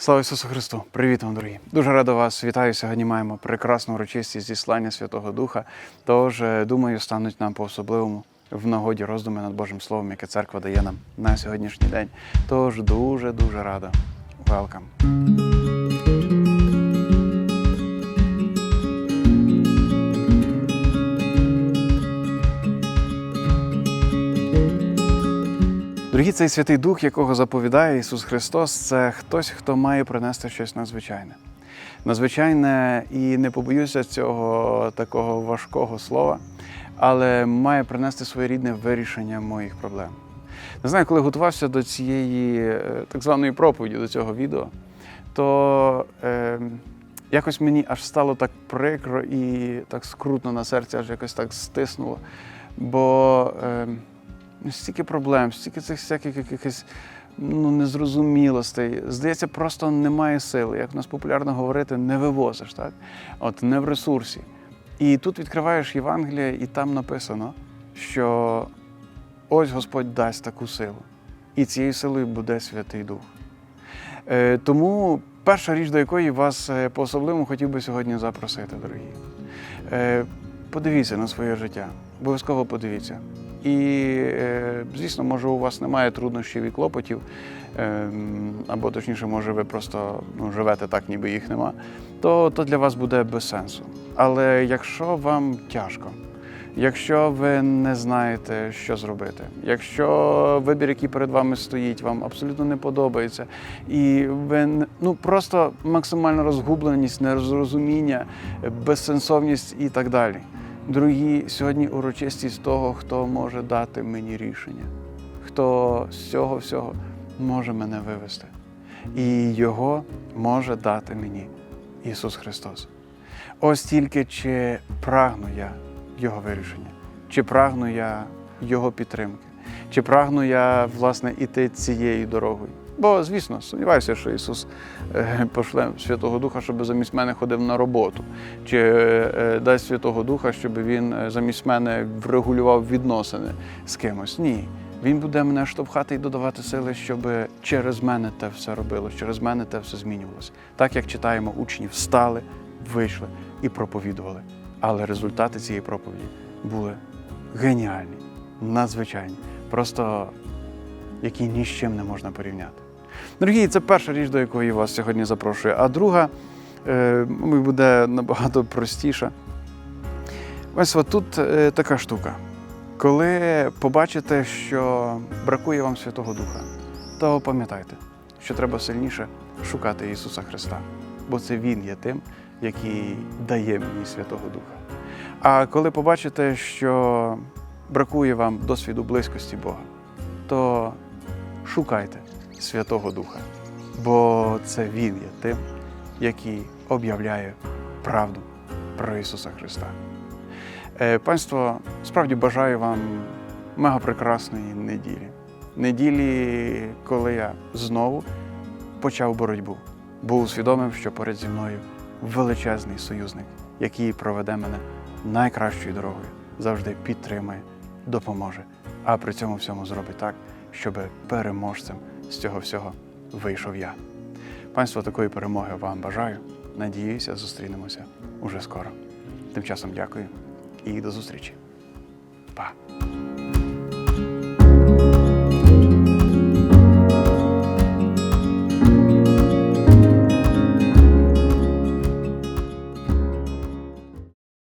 Слава Ісусу Христу! Привіт вам, дорогі! Дуже радо вас вітаю. Сьогодні маємо прекрасну урочистість зіслання Святого Духа. Тож, е, думаю, стануть нам по-особливому в нагоді роздуми над Божим Словом, яке церква дає нам на сьогоднішній день. Тож дуже дуже рада. Welcome! Дорогі, цей Святий Дух, якого заповідає Ісус Христос, це хтось, хто має принести щось надзвичайне. Надзвичайне і не побоюся цього такого важкого слова, але має принести своєрідне вирішення моїх проблем. Не знаю, коли готувався до цієї е, так званої проповіді, до цього відео, то е, якось мені аж стало так прикро і так скрутно на серці, аж якось так стиснуло. Бо е, стільки проблем, стільки цих всяких якихось ну, незрозумілостей. Здається, просто немає сили. Як в нас популярно говорити, не вивозиш, так? От не в ресурсі. І тут відкриваєш Євангеліє, і там написано, що ось Господь дасть таку силу. І цією силою буде Святий Дух. Е, тому перша річ, до якої вас е, по-особливому хотів би сьогодні запросити, дорогі. Е, подивіться на своє життя, обов'язково подивіться. І, е, звісно, може, у вас немає труднощів і клопотів, е, або точніше, може, ви просто ну, живете так, ніби їх нема, то, то для вас буде без сенсу. Але якщо вам тяжко, Якщо ви не знаєте, що зробити, якщо вибір, який перед вами стоїть, вам абсолютно не подобається, і ви ну просто максимальна розгубленість, нерозуміння, безсенсовність і так далі. Другі, сьогодні урочистість того, хто може дати мені рішення, хто з цього всього може мене вивести. І його може дати мені Ісус Христос. Ось тільки чи прагну я Його вирішення, чи прагну я Його підтримки, чи прагну я, власне, іти цією дорогою. Бо, звісно, сумніваюся, що Ісус е, пошле Святого Духа, щоб замість мене ходив на роботу, чи е, дасть Святого Духа, щоб він е, замість мене врегулював відносини з кимось. Ні. Він буде мене штовхати і додавати сили, щоб через мене те все робилось, через мене те все змінювалося. Так як читаємо, учні встали, вийшли і проповідували. Але результати цієї проповіді були геніальні, надзвичайні, просто які ні з чим не можна порівняти. Дорогі, це перша річ, до якої вас сьогодні запрошую. А друга, е, буде набагато простіша. Ось от тут е, така штука. Коли побачите, що бракує вам Святого Духа, то пам'ятайте, що треба сильніше шукати Ісуса Христа, бо це Він є тим, який дає мені Святого Духа. А коли побачите, що бракує вам досвіду близькості Бога, то шукайте Святого Духа, бо це Він є тим, який об'являє правду про Ісуса Христа. Е, Панство, справді бажаю вам мега прекрасної неділі. Неділі, коли я знову почав боротьбу, бо усвідомив, що поряд зі мною величезний союзник, який проведе мене найкращою дорогою, завжди підтримає, допоможе, а при цьому всьому зробить так, щоб переможцем з цього всього вийшов я. Панство, такої перемоги вам бажаю. Надіюся, зустрінемося уже скоро. Тим часом дякую і до зустрічі. Па!